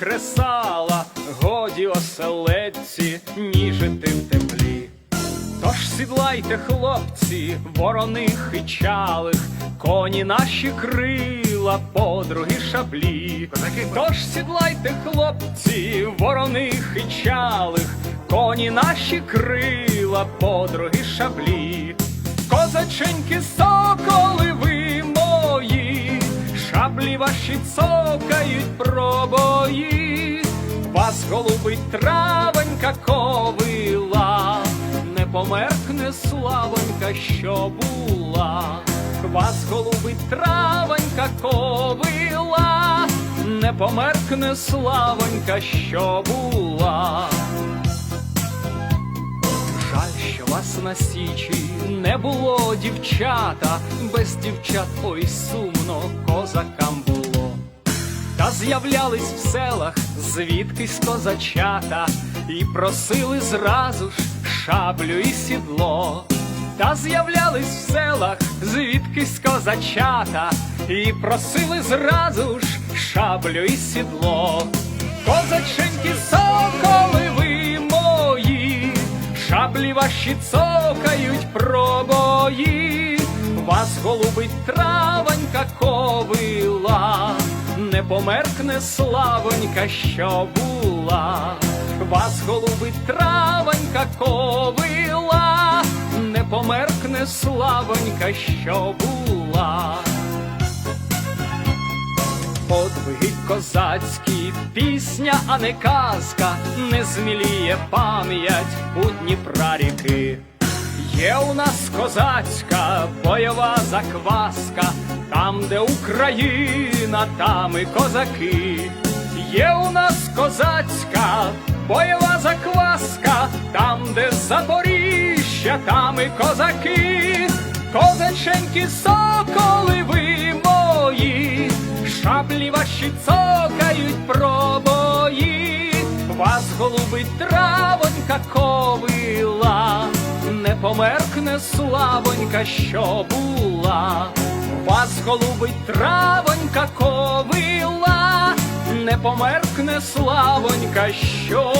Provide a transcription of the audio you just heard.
кресала, годі оселедці, ніжити в теплі. Тож сідлайте, хлопці, вороних і чалих, коні наші крила, подруги шаблі. Тож сідлайте, хлопці, вороних і чалих, коні наші крила, подруги шаблі. Козаченьки, соколи шаблі ваші цокають пробої, вас голубить травонька ковила, не померкне славонька, що була, вас голубить травонька ковила, не померкне славонька, що була. Вас на січі не було дівчата, без дівчат ой сумно козакам було. Та з'являлись в селах звідкись козачата, і просили зразу ж шаблю і сідло. Та з'являлись в селах звідкись козачата, і просили зразу ж шаблю і сідло. Козаченьки, соколи ваші цокають пробої, вас голубить травонька ковила, не померкне славонька, що була, вас голубить травонька ковила, не померкне славонька, що була. Подвиги козацькі, пісня, а не казка, не зміліє пам'ять у Дніпра ріки. Є у нас козацька бойова закваска, там, де Україна, там і козаки. Є у нас козацька бойова закваска, там, де Запоріжжя, там і козаки, козаченьки, соколи ви шаблі ваші цокають пробої, вас голубить травонька ковила, не померкне славонька, що була, вас голубить травонька ковила, не померкне славонька, що